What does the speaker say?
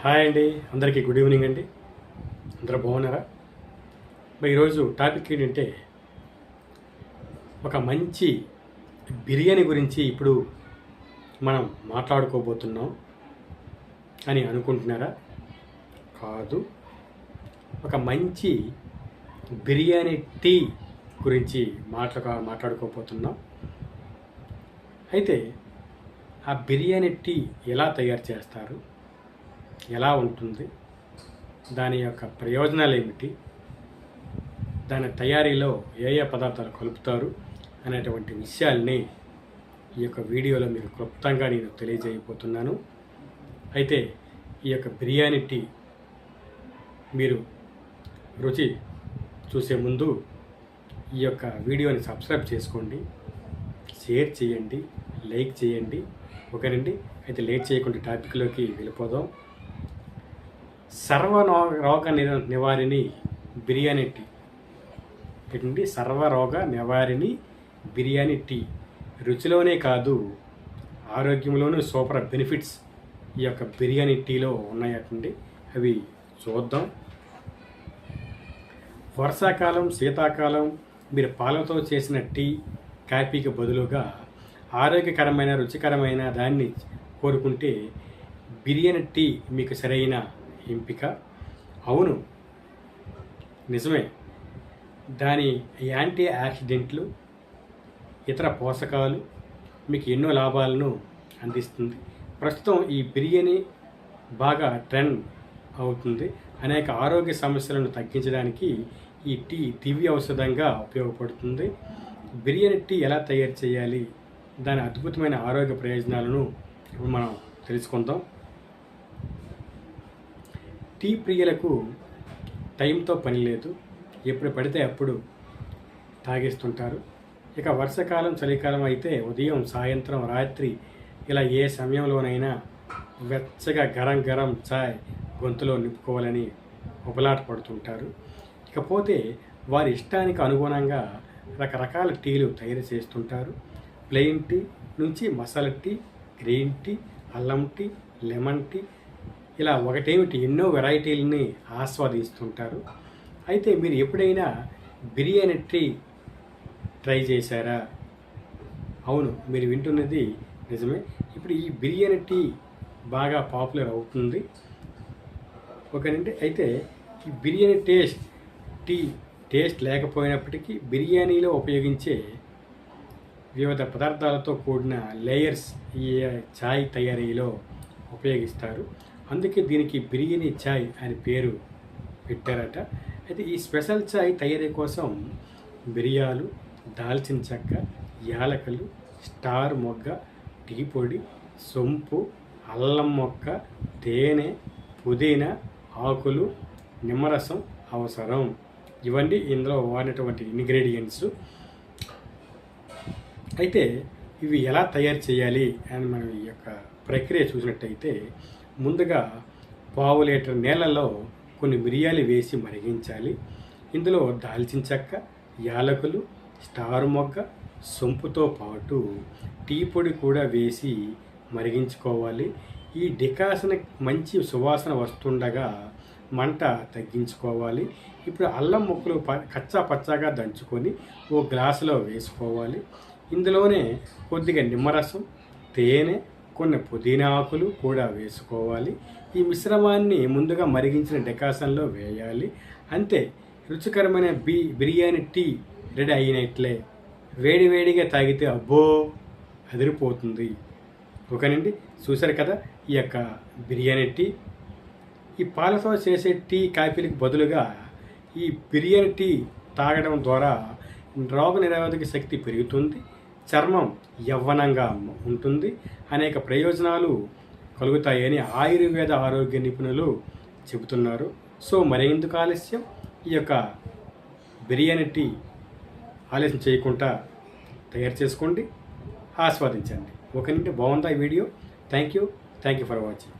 Hi అండి. అందరికీ good evening అండి. అందరూ బాగున్నారా? మరి ఈరోజు టాపిక్ ఏంటంటే ఒక మంచి బిర్యానీ గురించి ఇప్పుడు మనం మాట్లాడుకోబోతున్నాం అని అనుకుంటున్నారా? కాదు. ఒక మంచి బిర్యానీ టీ గురించి మాట్లా మాట్లాడుకోబోతున్నాం. అయితే ఆ బిర్యానీ టీ ఎలా తయారు చేస్తారు? ఎలా ఉంటుంది? దాని యొక్క ప్రయోజనాలు ఏమిటి దాని తయారీలో ఏ ఏ పదార్థాలు కలుపుతారు? అనేటువంటి విషయాల్ని ఈ యొక్క వీడియోలో మీరు క్లుప్తంగా నేను తెలియజేయబోతున్నాను. అయితే ఈ యొక్క బిర్యానీ టీ మీరు రుచి చూసే ముందు ఈ యొక్క వీడియోని సబ్స్క్రైబ్ చేసుకోండి. షేర్ చేయండి. లైక్ చేయండి. ఓకేనండి అయితే లేట్ చేయకుండా టాపిక్లోకి వెళ్ళిపోదాం. సర్వ రోగ నివారిణి బిర్యానీ టీ. ఏంటండి సర్వరోగ నివారిణి బిర్యానీ టీ రుచిలోనే కాదు ఆరోగ్యంలోనూ సూపర్ బెనిఫిట్స్ ఈ యొక్క బిర్యానీ టీలో ఉన్నాయటండి. అవి చూద్దాం. వర్షాకాలం శీతాకాలం మీరు పాలతో చేసిన టీ కాఫీకి బదులుగా ఆరోగ్యకరమైన రుచికరమైన దాన్ని కోరుకుంటే బిర్యానీ టీ మీకు సరైన ఎంపిక. అవును నిజమే. దాని యాంటీ యాక్సిడెంట్లు ఇతర పోషకాలు మీకు ఎన్నో లాభాలను అందిస్తుంది. ప్రస్తుతం ఈ బిర్యానీ బాగా ట్రెండ్ అవుతుంది. అనేక ఆరోగ్య సమస్యలను తగ్గించడానికి ఈ టీ దివ్య ఔషధంగా ఉపయోగపడుతుంది. బిర్యానీ టీ ఎలా తయారు చేయాలి? దాని అద్భుతమైన ఆరోగ్య ప్రయోజనాలను ఇప్పుడు మనం తెలుసుకుందాం. టీ ప్రియులకు టైంతో పని లేదు. ఎప్పుడు పడితే అప్పుడు తాగేస్తుంటారు. ఇక వర్షాకాలం చలికాలం అయితే ఉదయం సాయంత్రం రాత్రి ఇలా ఏ సమయంలోనైనా వెచ్చగా గరం గరం చాయ్ గొంతులో నింపుకోవాలని ఉపలాట పడుతుంటారు. ఇకపోతే వారి ఇష్టానికి అనుగుణంగా రకరకాల టీలు తయారు చేస్తుంటారు. ప్లెయిన్ టీ నుంచి మసాలా టీ గ్రీన్ టీ అల్లం టీ లెమన్ టీ ఇలా ఒకటేమిటి? ఎన్నో వెరైటీలని ఆస్వాదిస్తుంటారు. అయితే మీరు ఎప్పుడైనా బిర్యానీ టీ ట్రై చేశారా? అవును మీరు వింటున్నది నిజమే. ఇప్పుడు ఈ బిర్యానీ టీ బాగా పాపులర్ అవుతుంది. ఓకేనండి అయితే ఈ బిర్యానీ టేస్ట్ టీ టేస్ట్ లేకపోయినప్పటికీ బిర్యానీలో ఉపయోగించే వివిధ పదార్థాలతో కూడిన లేయర్స్ ఈ ఛాయ్ తయారీలో ఉపయోగిస్తారు. అందుకే దీనికి బిర్యానీ ఛాయ్ అని పేరు పెట్టారట. అయితే ఈ స్పెషల్ ఛాయ్ తయారీ కోసం మిరియాలు దాల్చిన చెక్క యాలకలు స్టార్ మొగ్గ టీ పొడి సొంపు అల్లం మొక్క తేనె పుదీనా ఆకులు నిమ్మరసం అవసరం. ఇవన్నీ ఇందులో వాడినటువంటి ఇంగ్రీడియంట్స్. అయితే ఇవి ఎలా తయారు చేయాలి అని మనం ఈ యొక్క ప్రక్రియ చూసినట్టయితే ముందుగా పావు లీటర్ నీళ్ళలో కొన్ని మిరియాలు వేసి మరిగించాలి. ఇందులో దాల్చిన చెక్క యాలకులు స్టార్ మొగ్గ సొంపుతో పాటు టీ పొడి కూడా వేసి మరిగించుకోవాలి. ఈ డికాషన్ మంచి సువాసన వస్తుండగా మంట తగ్గించుకోవాలి. ఇప్పుడు అల్లం ముక్కలు ప కచ్చా పచ్చాగా దంచుకొని ఓ గ్లాసులో వేసుకోవాలి. ఇందులోనే కొద్దిగా నిమ్మరసం తేనె కొన్ని పుదీనా ఆకులు కూడా వేసుకోవాలి. ఈ మిశ్రమాన్ని ముందుగా మరిగించిన డెకాషన్లో వేయాలి. అంతే రుచికరమైన బి బిర్యానీ టీ రెడీ అయినట్లే. వేడివేడిగా తాగితే అబ్బో అదిరిపోతుంది. ఓకేనండి చూశారు కదా ఈ యొక్క బిర్యానీ టీ? ఈ పాలతో చేసే టీ కాఫీలకు బదులుగా ఈ బిర్యానీ టీ తాగడం ద్వారా రోగ నిరోధక శక్తి పెరుగుతుంది. చర్మం యవ్వనంగా ఉంటుంది. అనేక ప్రయోజనాలు కలుగుతాయని ఆయుర్వేద ఆరోగ్య నిపుణులు చెబుతున్నారు. సో మరెందుకు ఆలస్యం? ఈ యొక్క బిర్యానీ టీ ఆలస్యం చేయకుండా తయారు చేసుకోండి. ఆస్వాదించండి. ఓకేనండి బాగుందా ఈ video? Thank you thank you for watching